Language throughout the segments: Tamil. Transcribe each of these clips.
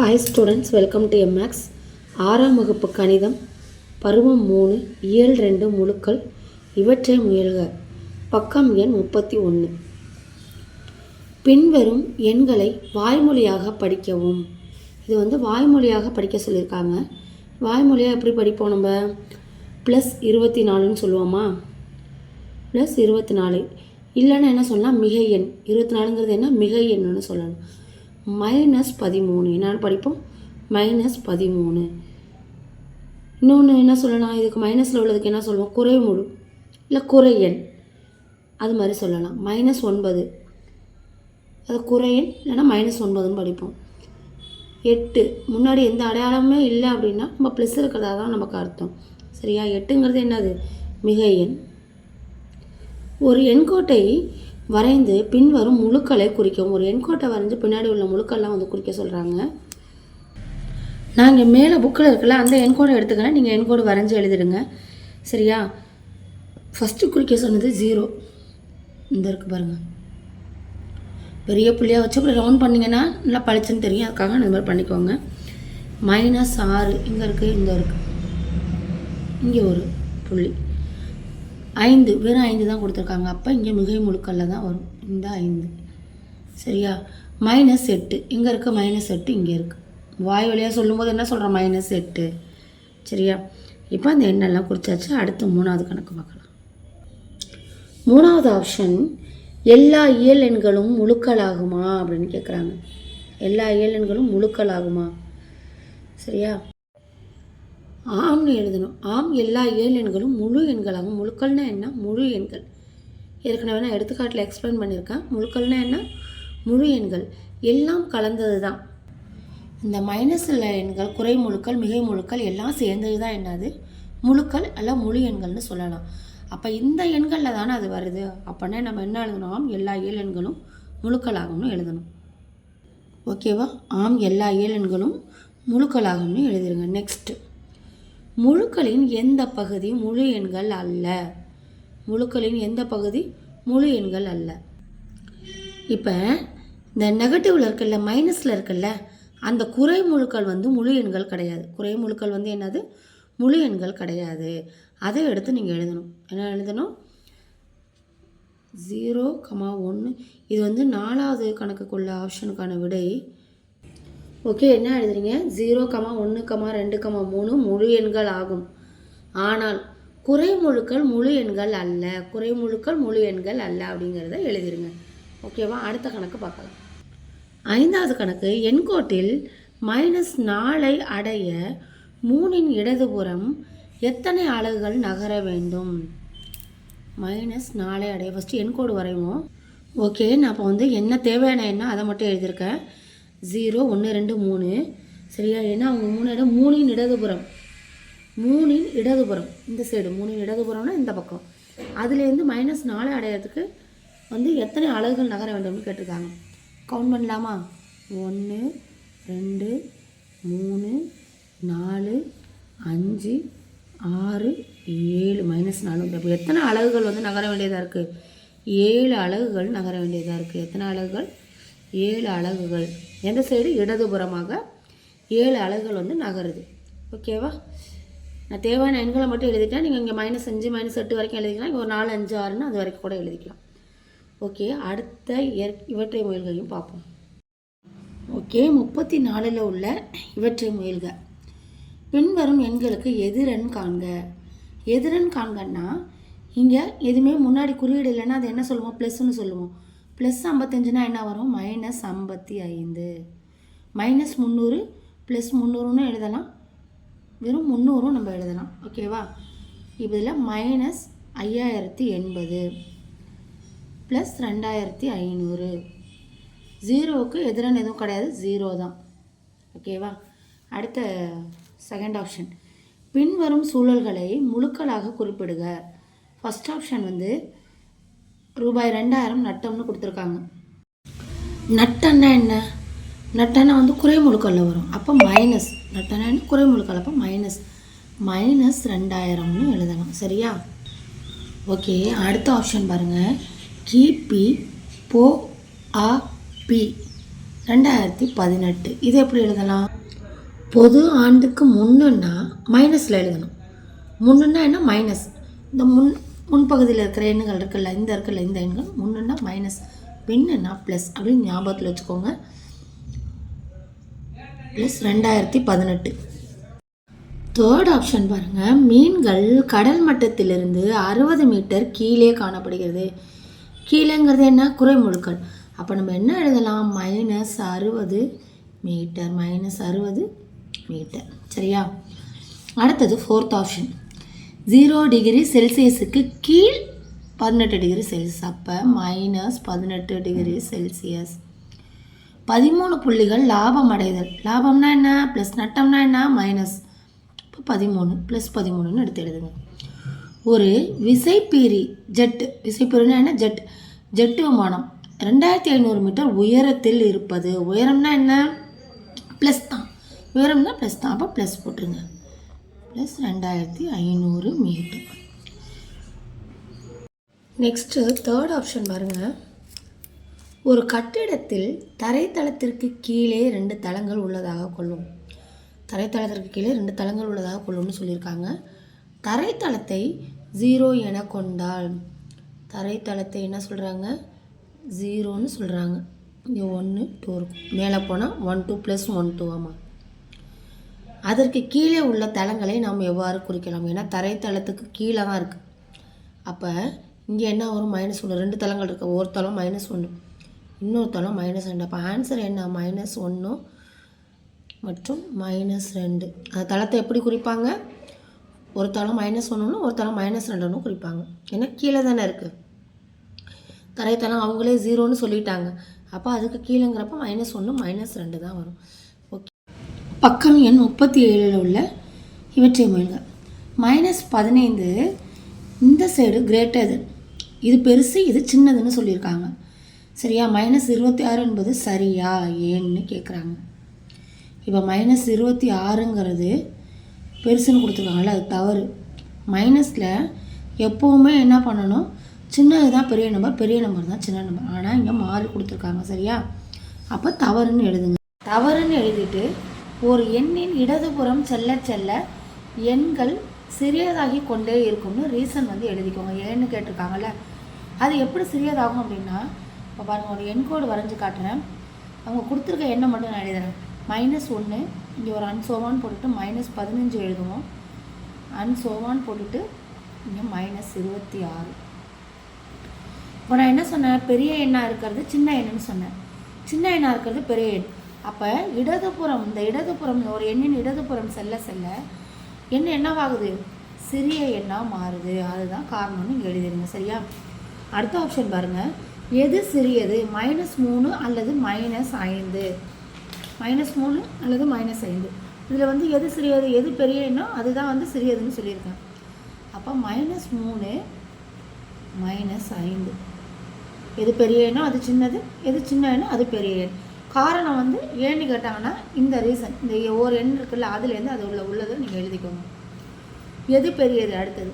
Hi students welcome to M X ஆறாம் வகுப்பு கணிதம் பருவம் மூணு இயல் ரெண்டு முழுக்கள் இவற்றை முயல்க. பக்கம் எண் முப்பத்தி ஒன்று பின்வரும் எண்களை வாய்மொழியாக படிக்கவும். இது வந்து வாய்மொழியாக படிக்க சொல்லியிருக்காங்க. வாய்மொழியாக எப்படி படிப்போம் நம்ம? ப்ளஸ் இருபத்தி நாலுன்னு சொல்லுவோமா? ப்ளஸ் இருபத்தி நாலு. இல்லைன்னா என்ன சொல்லலாம்? மிகை எண். இருபத்தி நாலுங்கிறது என்ன? மிகை எண்ணுன்னு சொல்லணும். மைனஸ் பதிமூணு. என்னென்னு படிப்போம்? மைனஸ் பதிமூணு. இன்னொன்று என்ன சொல்லலாம்? இதுக்கு மைனஸில் உள்ளதுக்கு என்ன சொல்லுவோம்? குறைமுழு இல்லை குறை அது மாதிரி சொல்லலாம். மைனஸ் ஒன்பது. அது குறை இல்லைன்னா மைனஸ் ஒன்பதுன்னு படிப்போம். எட்டு. முன்னாடி எந்த அடையாளமுமே இல்லை அப்படின்னா நம்ம ப்ளஸ் இருக்கிறதா தான் நமக்கு அர்த்தம். சரியா? எட்டுங்கிறது என்னது? மிகை எண். ஒரு எண்கோட்டை வரைந்து பின்வரும் முழுக்களை குறிக்கும். ஒரு எண்கோட்டை வரைஞ்சு பின்னாடி உள்ள முழுக்கள்லாம் வந்து குறிக்க சொல்கிறாங்க நாங்கள் மேலே புக்கில் இருக்கல அந்த எண்கோடை எடுத்துக்கிறேன் நீங்கள் என்கோடு வரைஞ்சி எழுதிடுங்க. சரியா? ஃபஸ்ட்டு குறிக்க சொன்னது ஜீரோ இந்த இருக்கு பாருங்கள் பெரிய புள்ளியாக வச்சு அப்படி ரவுண்ட் பண்ணிங்கன்னா நல்லா பளிச்சுன்னு தெரியும். அதுக்காக இந்த மாதிரி பண்ணிக்கோங்க. மைனஸ் ஆறு. இங்கே இருக்குது இந்த இருக்குது இங்கே ஒரு புள்ளி. ஐந்து வெறும் ஐந்து தான் கொடுத்துருக்காங்க. அப்போ இங்கே மிகை முழுக்கல்ல தான் வரும். இந்த ஐந்து. சரியா? மைனஸ் எட்டு. இங்கே இருக்க மைனஸ் எட்டு இங்கே இருக்குது வாய் வழியாக சொல்லும்போது என்ன சொல்கிறோம் மைனஸ் எட்டு. சரியா? இப்போ அந்த எண்ணெல்லாம் குறிச்சாச்சு. அடுத்து மூணாவது கணக்கு பார்க்கலாம். மூணாவது ஆப்ஷன் எல்லா இயல் எண்களும் முழுக்களாகுமா அப்படின்னு கேட்குறாங்க எல்லா இயல் எண்களும் முழுக்களாகுமா? சரியா? ஆம்னு எழுதணும். ஆம் எல்லா ஏழு எண்களும் முழு எண்களாகும். முழுக்கள்னா என்ன? முழு எண்கள். ஏற்கனவே நான் எடுத்துக்காட்டில் எக்ஸ்பிளைன் பண்ணியிருக்கேன். முழுக்கள்னா என்ன? முழு எண்கள். எல்லாம் கலந்தது தான் இந்த மைனஸ் உள்ள எண்கள் குறை முழுக்கள் மிகை முழுக்கள் எல்லாம் சேர்ந்தது தான் என்னது? முழுக்கள் அல்ல முழு எண்கள்னு சொல்லலாம். அப்போ இந்த எண்களில் தானே அது வருது? அப்படின்னா நம்ம என்ன எழுதணும்? ஆம் எல்லா ஏழு எண்களும் முழுக்களாகும்னு எழுதணும். ஓகேவா? ஆம் எல்லா ஏழு எண்களும் முழுக்களாகும்னு எழுதிருங்க. நெக்ஸ்ட்டு முழுக்களின் எந்த பகுதி முழு எண்கள் அல்ல? முழுக்களின் எந்த பகுதி முழு எண்கள் அல்ல? இப்போ இந்த நெகட்டிவில் இருக்குல்ல மைனஸில் இருக்குல்ல அந்த குறை முழுக்கள் வந்து முழு எண்கள் கிடையாது. குறை முழுக்கள் வந்து என்னது? முழு எண்கள் கிடையாது. அதை எடுத்து நீங்கள் எழுதணும். என்ன எழுதணும்? ஜீரோ கமா ஒன்று இது வந்து நாலாவது கணக்குக்குள்ள ஆப்ஷனுக்கான விடை ஓகே என்ன எழுதுறீங்க? ஜீரோ கமா ஒன்று கமா ரெண்டு கமா மூணு முழு எண்கள் ஆகும். ஆனால் குறைமுழுக்கள் முழு எண்கள் அல்ல. குறைமுழுக்கள் முழு எண்கள் அல்ல அப்படிங்கிறத எழுதிருங்க. ஓகேவா அடுத்த கணக்கு பார்க்கலாம். ஐந்தாவது கணக்கு. எண்கோட்டில் மைனஸ் நாலை அடைய மூணின் இடதுபுறம் எத்தனை அலகுகள் நகர வேண்டும்? மைனஸ் நாலை அடைய. ஃபஸ்ட்டு எண்கோடு வரைவோம். ஓகே நான் இப்போ வந்து என்ன தேவையான என்ன அதை மட்டும் எழுதியிருக்கேன். ஜீரோ ஒன்று ரெண்டு மூணு. சரியா? ஏன்னா அவங்க மூணு இடம் மூணின் இடதுபுறம். மூணின் இடதுபுறம். இந்த சைடு மூணின் இடதுபுறம்னா இந்த பக்கம். அதுலேருந்து மைனஸ் நாலு அடையிறதுக்கு வந்து எத்தனை அலகுகள் நகர வேண்டும்னு கேட்டிருக்காங்க. கவுண்ட் பண்ணலாமா? ஒன்று ரெண்டு மூணு நாலு அஞ்சு ஆறு ஏழு. மைனஸ் நாலு. எத்தனை அலகுகள் வந்து நகர வேண்டியதாக இருக்குது ஏழு அலகுகள் நகர வேண்டியதாக இருக்குது எத்தனை அலகுகள்? ஏழு அலகுகள். எந்த சைடு இடதுபுறமாக ஏழு அலகுகள் வந்து நகருது. ஓகேவா நான் தேவையான எண்களை மட்டும் எழுதிட்டேன். நீங்கள் இங்கே மைனஸ் அஞ்சு மைனஸ் எட்டு வரைக்கும் எழுதிக்கலாம் இங்கே ஒரு நாலு அஞ்சு ஆறுன்னு அது வரைக்கும் கூட எழுதிக்கலாம். ஓகே அடுத்த இயற் இவற்றை முயல்களையும் பார்ப்போம். ஓகே முப்பத்தி நாலில் உள்ள இவற்றை முயல்க. பின்வரும் எண்களுக்கு எதிரெண் காண்க. எதிரெண் காண்கன்னா இங்கே எதுவுமே முன்னாடி குறியீடு இல்லைன்னா அது என்ன சொல்லுவோம் ப்ளஸ்ன்னு சொல்லுவோம் ப்ளஸ் ஐம்பத்தஞ்சுனா என்ன வரும்? மைனஸ் ஐம்பத்தி ஐந்து மைனஸ் முந்நூறு ப்ளஸ் முந்நூறுன்னு எழுதலாம். வெறும் முந்நூறும் நம்ம எழுதலாம். ஓகேவா இதில் மைனஸ் ஐயாயிரத்தி எண்பது ப்ளஸ் ரெண்டாயிரத்தி ஐநூறு. ஜீரோவுக்கு எதிரான எதுவும் கிடையாது. ஜீரோ தான். ஓகேவா அடுத்த செகண்ட் ஆப்ஷன் பின்வரும் சூழல்களை முழுக்களாக குறிப்பிடுக. ஃபஸ்ட் ஆப்ஷன் வந்து ரூபாய் ரெண்டாயிரம் நட்டம்னு கொடுத்துருக்காங்க. நட்டன்னா என்ன? நட்டன்னா வந்து குறைமுழுக்கல்ல வரும். அப்போ மைனஸ் நட்டன்னா என்ன? குறைமுழுக்கல். அப்போ மைனஸ் மைனஸ் ரெண்டாயிரம்னு எழுதலாம் சரியா? ஓகே. அடுத்த ஆப்ஷன் பாருங்கள் கிபி போ ஆ பி. ரெண்டாயிரத்தி பதினெட்டு. இது எப்படி எழுதலாம்? பொது ஆண்டுக்கு முன்னுன்னா மைனஸில் எழுதணும். முன்னுன்னா என்ன? மைனஸ் இந்த முன் முன்பகுதியில் இருக்கிற எண்ணுகள் இருக்குல்ல இந்த இருக்குல்ல இந்த எண்கள் முன்னுன்னா மைனஸ் பின்னுன்னா ப்ளஸ் அப்படின்னு ஞாபகத்தில் வச்சுக்கோங்க. ப்ளஸ் ரெண்டாயிரத்தி பதினெட்டு. தேர்ட் ஆப்ஷன் பாருங்கள் மீன்கள் கடல் மட்டத்திலிருந்து அறுபது மீட்டர் கீழே காணப்படுகிறது. கீழேங்கிறது என்ன? குறைமுழுக்கள். அப்போ நம்ம என்ன எழுதலாம்? மைனஸ் அறுபது மீட்டர் மைனஸ் அறுபது மீட்டர். சரியா? அடுத்தது ஃபோர்த் ஆப்ஷன் ஜீரோ டிகிரி செல்சியஸுக்கு கீழ் பதினெட்டு டிகிரி செல்சியஸ் அப்போ மைனஸ் பதினெட்டு டிகிரி செல்சியஸ் பதிமூணு புள்ளிகள் லாபம் அடைதல். லாபம்னா என்ன? ப்ளஸ் நட்டம்னா என்ன? மைனஸ் இப்போ பதிமூணு ப்ளஸ் பதிமூணுன்னு எடுத்து எழுதுங்க. ஒரு விசைப்பீரி ஜெட் விசைப்பீரினா என்ன? ஜெட் ஜெட்டு விமானம். ரெண்டாயிரத்தி ஐநூறு மீட்டர் உயரத்தில் இருப்பது. உயரம்னா என்ன? ப்ளஸ் தான். உயரம்னா ப்ளஸ் தான். அப்போ ப்ளஸ் போட்டுருங்க. ப்ளஸ் ரெண்டாயிரத்தி ஐநூறு மீட்டர் நெக்ஸ்ட்டு தேர்ட் ஆப்ஷன் பாருங்கள் ஒரு கட்டிடத்தில் தரைத்தளத்திற்கு கீழே ரெண்டு தளங்கள் உள்ளதாக கொள்ளும். தரைத்தளத்திற்கு கீழே ரெண்டு தளங்கள் உள்ளதாக கொள்ளும்னு சொல்லியிருக்காங்க. தரைத்தளத்தை ஜீரோ என கொண்டால் தரைத்தளத்தை என்ன சொல்கிறாங்க ஜீரோன்னு சொல்கிறாங்க இங்கே ஒன்று டூ இருக்கும். மேலே போனால் one two plus one two ஆமாம் அதற்கு கீழே உள்ள தளங்களை நாம் எவ்வாறு குறிக்கலாம்? ஏன்னா தரைத்தளத்துக்கு கீழே தான் இருக்குது அப்போ இங்கே என்ன வரும்? மைனஸ் ஒன்று ரெண்டு தளங்கள் இருக்குது ஒரு தளம் மைனஸ் ஒன்று இன்னொரு தளம் மைனஸ் ரெண்டு. அப்போ ஆன்சர் என்ன? மைனஸ் ஒன்று மற்றும் மைனஸ் ரெண்டு. அந்த தளத்தை எப்படி குறிப்பாங்க? ஒரு தளம் மைனஸ் ஒன்றுன்னு ஒரு தளம் மைனஸ் ரெண்டுன்னு குறிப்பாங்க. ஏன்னா கீழே தானே இருக்குது தரைத்தளம் அவங்களே ஜீரோன்னு சொல்லிட்டாங்க. அப்போ அதுக்கு கீழேங்கிறப்ப மைனஸ் ஒன்று மைனஸ் ரெண்டு தான் வரும். பக்கம் எண் முப்பத்தி ஏழில் உள்ள இவற்றை முயல்க. மைனஸ் பதினைந்து இந்த சைடு கிரேட்டர் இது பெருசு இது சின்னதுன்னு சொல்லியிருக்காங்க. சரியா? மைனஸ் இருபத்தி ஆறு என்பது சரியா? ஏன்னு கேட்குறாங்க இப்போ மைனஸ் இருபத்தி ஆறுங்கிறது பெருசுன்னு கொடுத்துருக்காங்கல்ல அது தவறு. மைனஸில் எப்போவுமே என்ன பண்ணணும்? சின்னது தான் பெரிய நம்பர் பெரிய நம்பர் தான் சின்ன நம்பர் ஆனால் இங்கே மாறி கொடுத்துருக்காங்க சரியா? அப்போ தவறுன்னு எழுதுங்க. தவறுன்னு எழுதிட்டு ஒரு எண்ணின் இடதுபுறம் செல்ல செல்ல எண்கள் சிறியதாகி கொண்டே இருக்கும்னு ரீசன் வந்து எழுதிக்கோங்க. ஏன்னு கேட்டிருக்காங்கல்ல. அது எப்படி சிறியதாகும் அப்படின்னா இப்போ பாருங்கள் ஒரு எண் கோடு வரைஞ்சி காட்டுறேன். அவங்க கொடுத்துருக்க எண்ணை மட்டும் நான் எழுதுறேன். மைனஸ் ஒன்று இங்கே ஒரு அன்சோவான்னு போட்டுட்டு மைனஸ் பதினஞ்சு எழுதுவோம். அன்சோவான்னு போட்டுட்டு இங்கே மைனஸ் இருபத்தி ஆறு. இப்போ நான் என்ன சொன்னேன்? பெரிய எண்ணாக இருக்கிறது சின்ன எண்ணுன்னு சொன்னேன். சின்ன எண்ணாக இருக்கிறது பெரிய எண். அப்போ இடதுபுறம் இந்த இடதுபுறம் ஒரு எண்ணின் இடதுபுறம் செல்ல செல்ல என்ன என்னவாகுது? சிறிய எண்ணாக மாறுது. அதுதான் காரணம்னு இங்கே எழுதிடுங்க சரியா? அடுத்த ஆப்ஷன் பாருங்கள் எது சிறியது? மைனஸ் மூணு அல்லது மைனஸ் ஐந்து? மைனஸ் மூணு அல்லது மைனஸ் ஐந்து? இதில் வந்து எது சிறியது எது பெரிய எண்ணோ அதுதான் வந்து சிறியதுன்னு சொல்லியிருக்கேன் அப்போ மைனஸ் மூணு மைனஸ் ஐந்து. எது பெரிய எண்ணோ அது சின்னது எது சின்ன எண்ணோ அது பெரிய எண். காரணம் வந்து ஏன்னு கேட்டாங்கன்னா இந்த ரீசன் இந்த ஒரு எண் இருக்குல்ல அதுலேருந்து அது உள்ள உள்ளதை நீங்கள் எழுதிக்கோங்க. எது பெரியது அடுத்தது?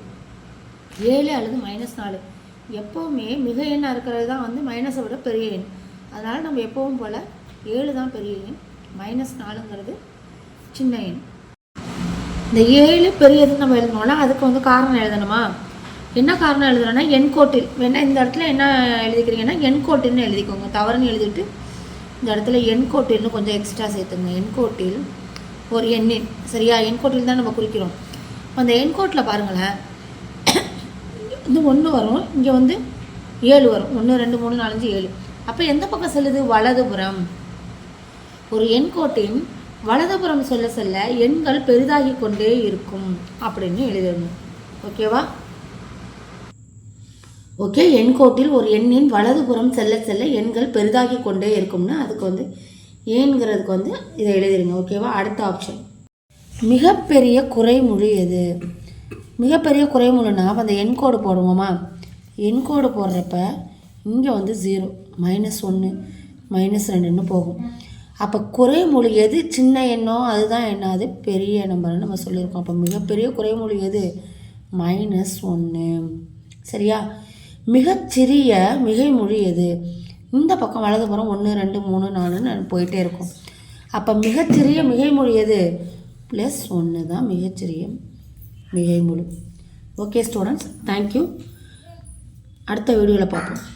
ஏழு அல்லது மைனஸ் நாலு. எப்போவுமே மிக எண்ணாக இருக்கிறது தான் வந்து மைனஸை விட பெரிய எண். அதனால் நம்ம எப்போவும் போல் ஏழு தான் பெரிய எண் மைனஸ் நாலுங்கிறது சின்ன எண். இந்த ஏழு பெரியதுன்னு நம்ம எழுதணும்னா அதுக்கு வந்து காரணம் எழுதணுமா? என்ன காரணம் எழுதுறோன்னா எண்கோட்டில் வேணா இந்த இடத்துல என்ன எழுதிக்கிறீங்கன்னா எண்கோட்டில்னு எழுதிக்கோங்க. தவறுன்னு எழுதிட்டு இந்த இடத்துல எண்கோட்டில்னு கொஞ்சம் எக்ஸ்ட்ரா சேர்த்துங்க. எண்கோட்டில் ஒரு எண்ணின் சரியா? எண்கோட்டில் தான் நம்ம குறிக்கிறோம். அந்த எண்கோட்டில் பாருங்களேன். இது ஒன்று வரும். இங்கே வந்து ஏழு வரும். ஒன்று ரெண்டு மூணு நாலஞ்சு ஏழு. அப்போ எந்த பக்கம் செல்லுது? வலதுபுறம். ஒரு எண்கோட்டின் வலதுபுறம் செல்ல செல்ல எண்கள் பெரிதாகி கொண்டே இருக்கும் அப்படின்னு எழுதணும். ஓகேவா? ஓகே எண்கோட்டில் ஒரு எண்ணின் வலதுபுறம் செல்ல செல்ல எண்கள் பெரிதாகி கொண்டே இருக்கும்னா அதுக்கு வந்து ஏங்கிறதுக்கு வந்து இதை எழுதிருங்க ஓகேவா? அடுத்த ஆப்ஷன் மிகப்பெரிய குறைமொழி எது? மிகப்பெரிய குறைமொழினா அந்த அந்த எண்கோடு போடுவோமா? எண்கோடு போடுறப்ப இங்கே வந்து ஜீரோ மைனஸ் ஒன்று மைனஸ் ரெண்டுன்னு போகும். அப்போ குறைமொழி எது? சின்ன எண்ணோ அதுதான் என்ன அது பெரிய நம்பர்னு நம்ம சொல்லியிருக்கோம். அப்போ மிகப்பெரிய குறைமொழி எது? மைனஸ் ஒன்று சரியா? மிகச்சிறிய மிகைமொழி எது? இந்த பக்கம் வலதுபுறம் ஒன்று ரெண்டு மூணு நாலுன்னு போயிட்டே இருக்கும். அப்போ மிகச்சிறிய மிகைமொழி எது? ப்ளஸ் ஒன்று தான் மிகச்சிறிய மிகைமொழி. ஓகே ஸ்டூடெண்ட்ஸ் தேங்க்யூ அடுத்த வீடியோவில் பார்ப்போம்.